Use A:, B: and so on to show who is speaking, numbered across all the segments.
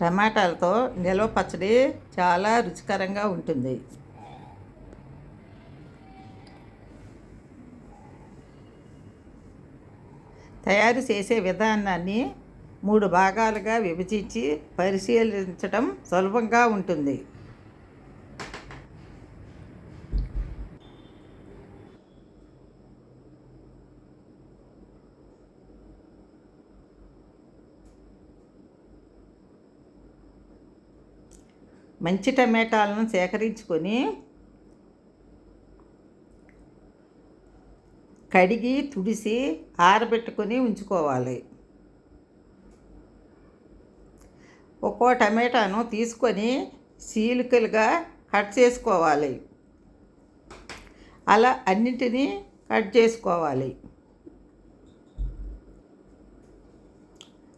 A: టమాటాలతో నిల్వ పచ్చడి చాలా రుచికరంగా ఉంటుంది. తయారు చేసే విధానాన్ని మూడు భాగాలుగా విభజించి పరిశీలించడం సులభంగా ఉంటుంది. మంచి టమాటాలను సేకరించుకొని కడిగి తుడిసి ఆరబెట్టుకొని ఉంచుకోవాలి. ఒక్కో టమాటాను తీసుకొని చీలికలుగా కట్ చేసుకోవాలి. అలా అన్నింటినీ కట్ చేసుకోవాలి.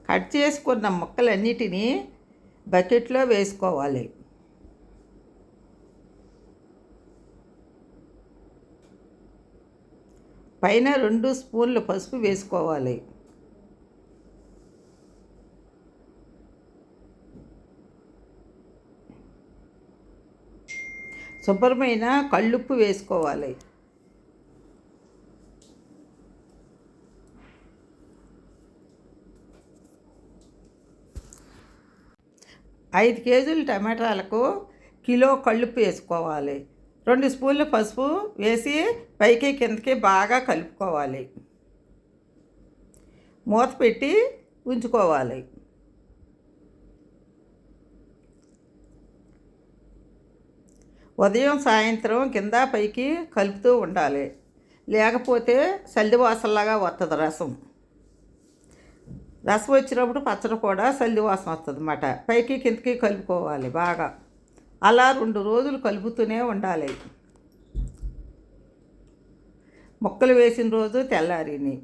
A: కట్ చేసుకున్న ముక్కలన్నిటినీ బకెట్లో వేసుకోవాలి. పైన రెండు స్పూన్లు పసుపు వేసుకోవాలి. శుభ్రమైన కళ్ళుప్పు వేసుకోవాలి. ఐదు కేజీల టమాటాలకు కిలో కళ్ళుప్పు వేసుకోవాలి. రెండు స్పూన్ల పసుపు వేసి పైకి కిందకి బాగా కలుపుకోవాలి. మూత పెట్టి ఉంచుకోవాలి. ఉదయం సాయంత్రం కింద పైకి కలుపుతూ ఉండాలి. లేకపోతే సల్లివాసనలాగా వస్తుంది రసం. రసం వచ్చినప్పుడు పచ్చడి కూడా సల్లివాసన వస్తుంది అన్నమాట పైకి కిందకి కలుపుకోవాలి బాగా. అలా రెండు రోజులు కలుపుతూనే ఉండాలి. ముక్కలు వేసిన రోజు తెల్లారిని.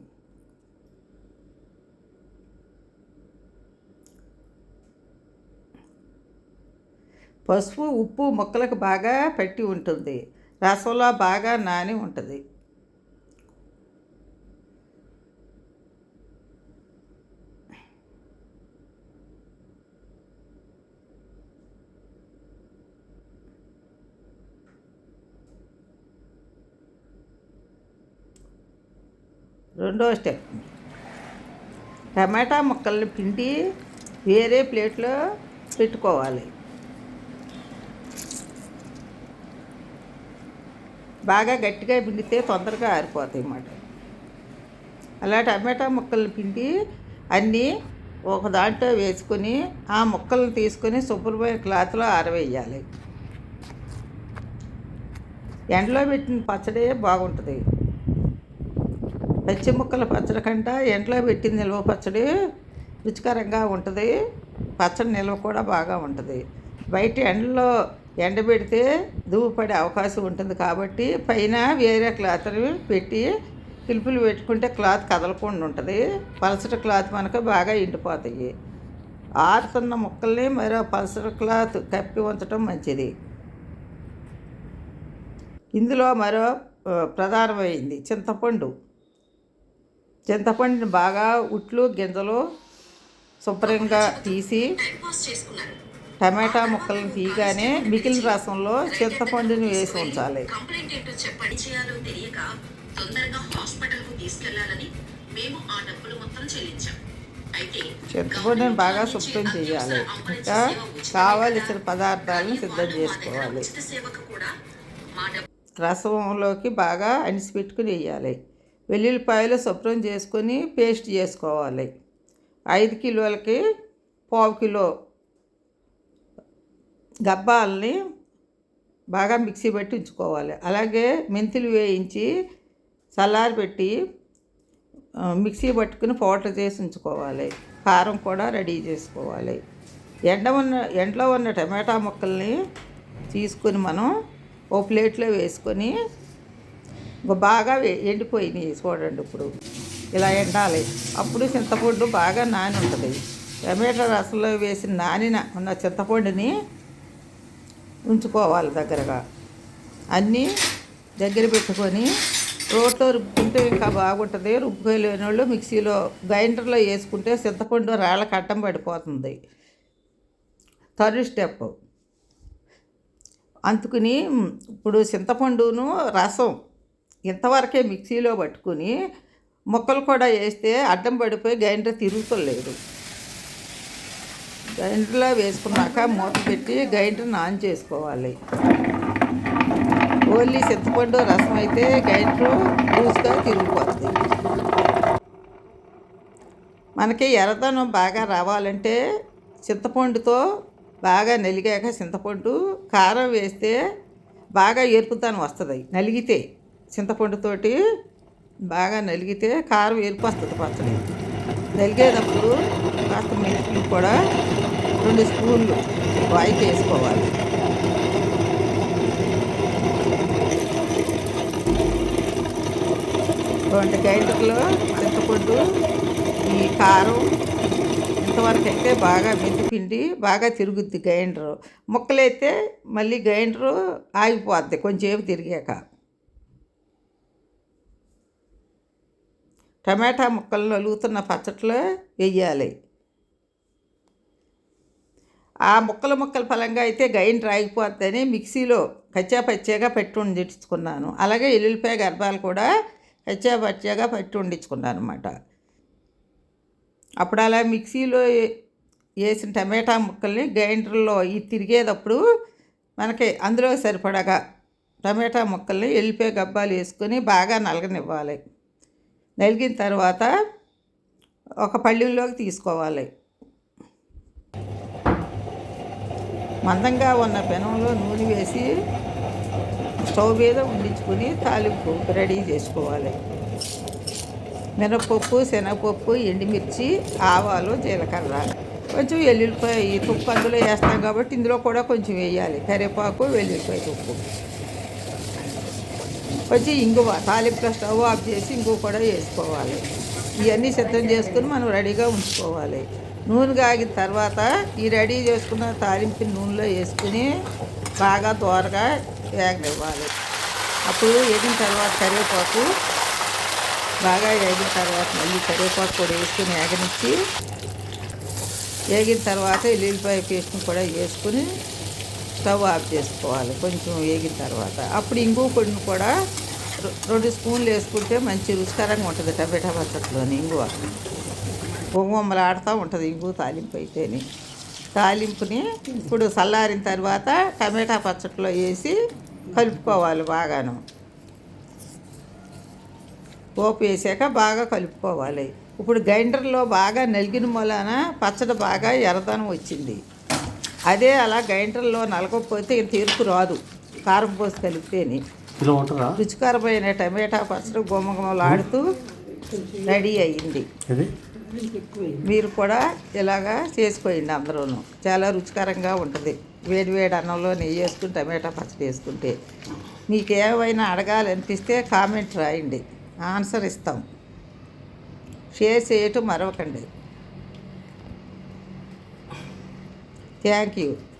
A: పసుపు ఉప్పు ముక్కలకు బాగా పెట్టి ఉంటుంది. రసంలో బాగా నాని ఉంటుంది. రెండో స్టెప్ టమాటా ముక్కల్ని పిండి వేరే ప్లేట్లో పెట్టుకోవాలి. బాగా గట్టిగా పిండితే తొందరగా ఆరిపోతాయి అన్నమాట. అలా టమాటా ముక్కల్ని పిండి అన్నీ ఒక దాంట్లో వేసుకొని ఆ ముక్కలను తీసుకొని శుభ్రమైన క్లాత్లో ఆరవేయాలి. ఎండలో పెట్టిన పచ్చడి బాగుంటుంది. పచ్చి ముక్కల పచ్చడి కంట ఎండలో పెట్టిన నిల్వ పచ్చడి రుచికరంగా ఉంటుంది. పచ్చడి నిల్వ కూడా బాగా ఉంటుంది. బయట ఎండలో ఎండబెడితే దువ్వు పడే అవకాశం ఉంటుంది కాబట్టి పైన వేరే క్లాత్ పెట్టి పిలుపులు పెట్టుకుంటే క్లాత్ కదలకుండా ఉంటుంది. పలసటి క్లాత్ మనకు బాగా ఎండిపోతాయి. ఆరుతున్న ముక్కల్ని మరో పలసటి క్లాత్ కప్పి ఉంచడం మంచిది. ఇందులో మరో ప్రధానమైంది చింతపండు. చింతపండుని బాగా ఉట్లు గింజలు శుభ్రంగా తీసి టమాటా ముక్కలను తీయగానే మిగిలిన రసంలో చింతపండుని వేసి ఉంచాలి. చింతపండుని బాగా శుభ్రం చేయాలి. ఇంకా కావలసిన పదార్థాలను సిద్ధం చేసుకోవాలి. రసంలోకి బాగా అనిసి పెట్టుకుని వేయాలి. వెల్లుల్లిపాయలు శుభ్రం చేసుకొని పేస్ట్ చేసుకోవాలి. ఐదు కిలోలకి పావు కిలో గబ్బాలని బాగా మిక్సీ పెట్టి ఉంచుకోవాలి. అలాగే మెంతులు వేయించి చల్లారి పెట్టి మిక్సీ పట్టుకుని పౌడర్ చేసి ఉంచుకోవాలి. కారం కూడా రెడీ చేసుకోవాలి. ఎండ ఉన్న ఎండలో ఉన్న టమాటా ముక్కల్ని తీసుకొని మనం ఓ ప్లేట్లో వేసుకొని బాగా ఎండిపోయినాయి చూడండి ఇప్పుడు. ఇలా ఎండాలి. అప్పుడు చింతపండు బాగా నాని ఉంటుంది టమాటా రసంలో వేసిన నానిన ఉన్న చింతపండుని ఉంచుకోవాలి దగ్గరగా. అన్నీ దగ్గర పెట్టుకొని రోట్లో రుబ్బుకుంటే ఇంకా బాగుంటుంది. రుబ్బుకోలేని వాళ్ళు మిక్సీలో గ్రైండర్లో వేసుకుంటే చింతపండు రాళ్ళ కట్టం పడిపోతుంది. Third step. అందుకుని ఇప్పుడు చింతపండును రసం ఇంతవరకే మిక్సీలో పట్టుకుని ముక్కలు కూడా వేస్తే అడ్డం పడిపోయి గ్రైండర్ తిరుగుతలేదు. గ్రైండర్లో వేసుకున్నాక మూత పెట్టి గ్రైండర్ని ఆన్ చేసుకోవాలి. ఓన్లీ చింతపండు రసం అయితే గ్రైండర్ లూజ్గా తిరిగిపోతుంది మనకి ఎర్రదనం బాగా రావాలంటే చింతపండుతో బాగా నలిగాక చింతపండు కారం వేస్తే బాగా ఎరుపుతనం వస్తుంది నలిగితే. చింతపండుతోటి బాగా నలిగితే కారం ఎరుపు వస్తుంది పచ్చడి. నలిగేటప్పుడు కాస్త మెంతులు కూడా రెండు స్పూన్లు వాయికి వేసుకోవాలి. రెండు గ్రైండర్లో చింతపండు ఈ కారం ఇంతవరకు అయితే బాగా మెంతిపిండి బాగా తిరుగుద్ది గ్రైండరు. ముక్కలైతే మళ్ళీ గ్రైండరు ఆగిపోద్ది కొంచెంసేపు తిరిగాక. టమాటా ముక్కలు నలుగుతున్న పచ్చట్లో వేయాలి. ఆ ముక్కలు ముక్కల ఫలంగా అయితే గ్రైండర్ ఆగిపోద్దని మిక్సీలో కచ్చా పచ్చాగా పెట్టి ఉండించుకున్నాను. అలాగే ఎల్లుల్లిపాయ గర్భాలు కూడా కచ్చా పచ్చాగా పెట్టి వండించుకున్నాను అనమాట అప్పుడు అలా మిక్సీలో వేసిన టమాటా ముక్కల్ని గ్రైండర్లో ఈ తిరిగేటప్పుడు మనకి అందులో సరిపడగా టమాటా ముక్కల్ని ఎల్లిపాయ గబ్బాలు వేసుకొని బాగా నలగనివ్వాలి. నలిగిన తర్వాత ఒక పళ్ళెంలోకి తీసుకోవాలి. మందంగా ఉన్న పెనంలో నూనె వేసి స్టవ్ మీద ఉండించుకుని తాలింపు రెడీ చేసుకోవాలి. మినపప్పు శనగపప్పు ఎండుమిర్చి ఆవాలు జీలకర్ర. కొంచెం వెల్లుల్లిపాయ తుప్పు అందులో వేస్తాం కాబట్టి ఇందులో కూడా కొంచెం వేయాలి. కరివేపాకు వెల్లుల్లిపాయ తుప్పు. వచ్చి ఇంకో తాలింపు స్టవ్ ఆఫ్ చేసి ఇంకో కూడా వేసుకోవాలి. ఇవన్నీ సిద్ధం చేసుకుని మనం రెడీగా ఉంచుకోవాలి. నూనె కాగిన తర్వాత ఈ రెడీ చేసుకున్న తాలింపు నూనెలో వేసుకుని బాగా దోరగా వేగనివ్వాలి. అప్పుడు వేగిన తర్వాత కరివేపాకు బాగా వేగిన తర్వాత మళ్ళీ కరివేపాకు కూడా వేసుకుని వేగనిచ్చి వేగిన తర్వాత ఎల్లుల్లిపాయ పేస్ట్ని కూడా వేసుకుని స్టవ్ ఆఫ్ చేసుకోవాలి. కొంచెం వేగిన తర్వాత. అప్పుడు ఇంగువ పొడిని కూడా రెండు స్పూన్లు వేసుకుంటే మంచి రుచికరంగా ఉంటుంది టమాటా పచ్చట్లోని ఇంగువ బొమ్మలాడుతూ ఉంటుంది ఇంగువ తాలింపు అయితేని. తాలింపుని ఇప్పుడు చల్లారిన తర్వాత టమాటా పచ్చట్లో వేసి కలుపుకోవాలి బాగాను. పోపు వేసాక బాగా కలుపుకోవాలి. ఇప్పుడు గ్రైండర్లో బాగా నలిగిన మొలన పచ్చడి బాగా ఎర్రదనం వచ్చింది. అదే అలా గ్రైండర్లో నలగకపోతే ఇంత ఎరుపు రాదు. కారం పోసి కలిపితేని. రుచికరమైన టమాటా పచ్చడి గుమ్మగుమ్మలాడుతూ రెడీ అయ్యింది మీరు కూడా ఇలాగా చేసుకోండి అందరూను. చాలా రుచికరంగా ఉంటుంది. వేడి వేడి అన్నంలో నెయ్యి వేసుకుని టమాటా పచ్చడి వేసుకుంటే. మీకు ఏమైనా అడగాలనిపిస్తే కామెంట్ రాయండి. ఆన్సర్ ఇస్తాం. షేర్ చేయటం మరవకండి. Thank you.